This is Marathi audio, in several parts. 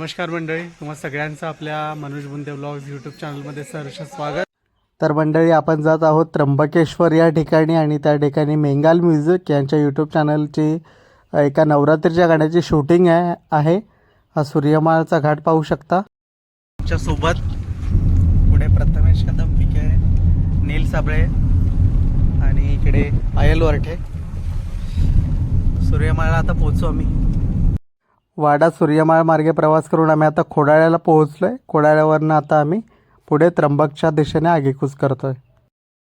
नमस्कार मंडळी तुम्हा सगळ्यांचं आपल्या मनोज बुंदे ब्लॉग्स यूट्यूब चॅनलमध्ये सहर्ष स्वागत. तर मंडळी आपण जात आहोत त्र्यंबकेश्वर या ठिकाणी आणि त्या ठिकाणी मेंगाल म्युझिक यांच्या यूट्यूब चॅनलची एका नवरात्रीच्या गाण्याची शूटिंग आहे आहे. हा सूर्यमाळचा घाट पाहू शकता. सोबत पुढे प्रथमेश कदम पिके नील साबळे आणि इकडे आयल वरठे. सूर्यमाळला आता पोहोचू आम्ही. वाडा सूर्यमाळ मार्गे प्रवास करून आम्ही आता खोडाळ्याला पोहोचलो आहे खोडाळ्यावरनं आता आम्ही पुढे त्र्यंबकच्या दिशेने आगेकूच करतोय.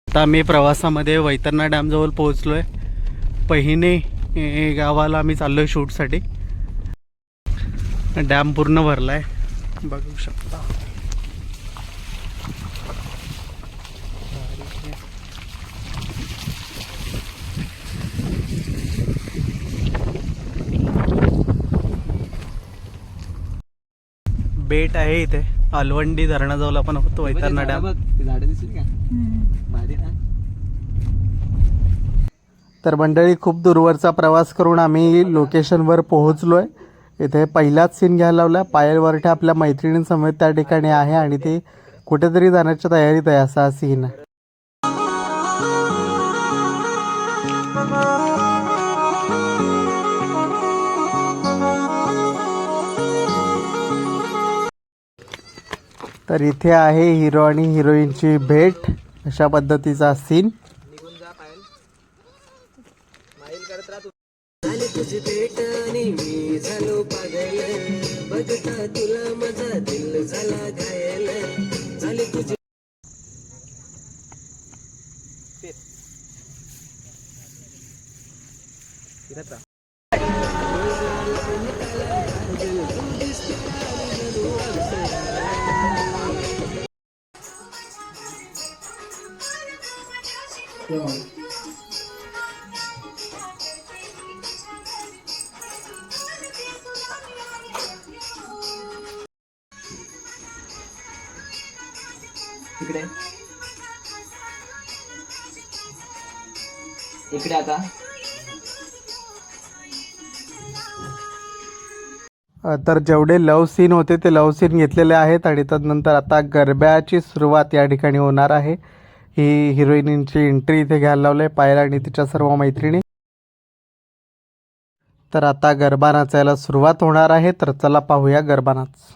आता आम्ही प्रवासामध्ये वैतरणा डॅमजवळ पोहोचलो आहे पहिने गावाला आम्ही चाललो आहे शूटसाठी. डॅम पूर्ण भरला आहे बघू शकता. बेट आहे इथे. अलवंडी धरणाजवळ आपण होतो वैतरणा डॅम. झाडं दिसली का? भारी ना? तर मंडळी खूप दूरवरचा प्रवास करून आम्ही लोकेशनवर पोहोचलोय. इथे पहिलाच सीन घ्यायला लावला. पायलवरठे आपल्या मैत्रिणींसमेत त्या ठिकाणी आहे आणि ते कुठेतरी जाण्याच्या तयारीत आहे असा सीन आहे. तर इथे आहे हिरो आणि हिरोईनची भेट. अशा पद्धतीचा सीन निघून इकडे. इकडे आता. तर जेवढे लव सीन होते ते लव सीन घेतलेले आहेत आणि त्यानंतर आता गरब्याची सुरुवात या ठिकाणी होणार आहे. ही हिरोईनींची एंट्री इथे घ्यायला लावले पायल आणि तिच्या सर्व मैत्रिणी. तर आता गरबा नाचायला सुरुवात होणार आहे तर चला पाहूया गरबा नाच.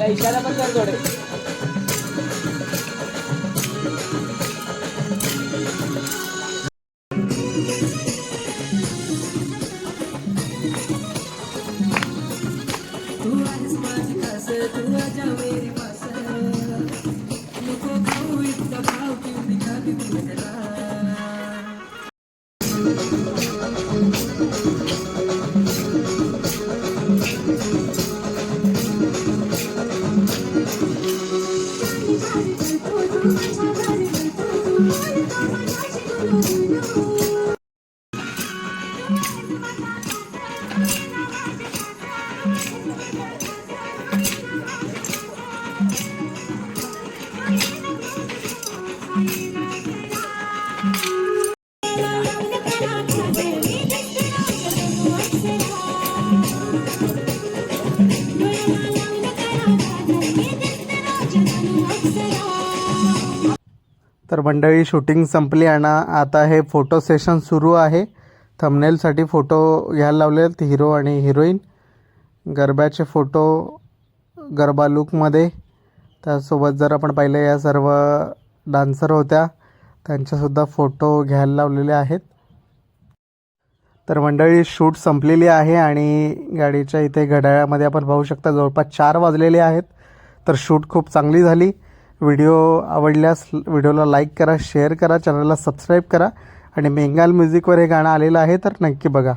ग इशारा पण कर थोडे. तू आहेस माझी खास तू आजा तर मंडळी शूटिंग संपली आणि आता हे फोटो सेशन सुरू आहे. थंबनेलसाठी फोटो घ्यायला लावले आहेत हिरो आणि हिरोईन गरब्याचे फोटो गरबा लुकमध्ये त्यासोबत जर आपण पाहिलं या सर्व डान्सर होत्या. त्यांच्यासुद्धा फोटो घ्यायला लावलेले आहेत. तर मंडळी शूट संपलेली आहे आणि गाडीच्या इथे घड्याळामध्ये आपण पाहू शकता जवळपास चार वाजलेले आहेत. तर शूट खूप चांगली झाली. व्हिडिओ आवडल्यास व्हिडिओला लाईक करा शेअर करा चॅनलला सबस्क्राईब करा आणि बेंगाल म्युझिकवर हे गाणं आलेलं आहे तर नक्की बघा.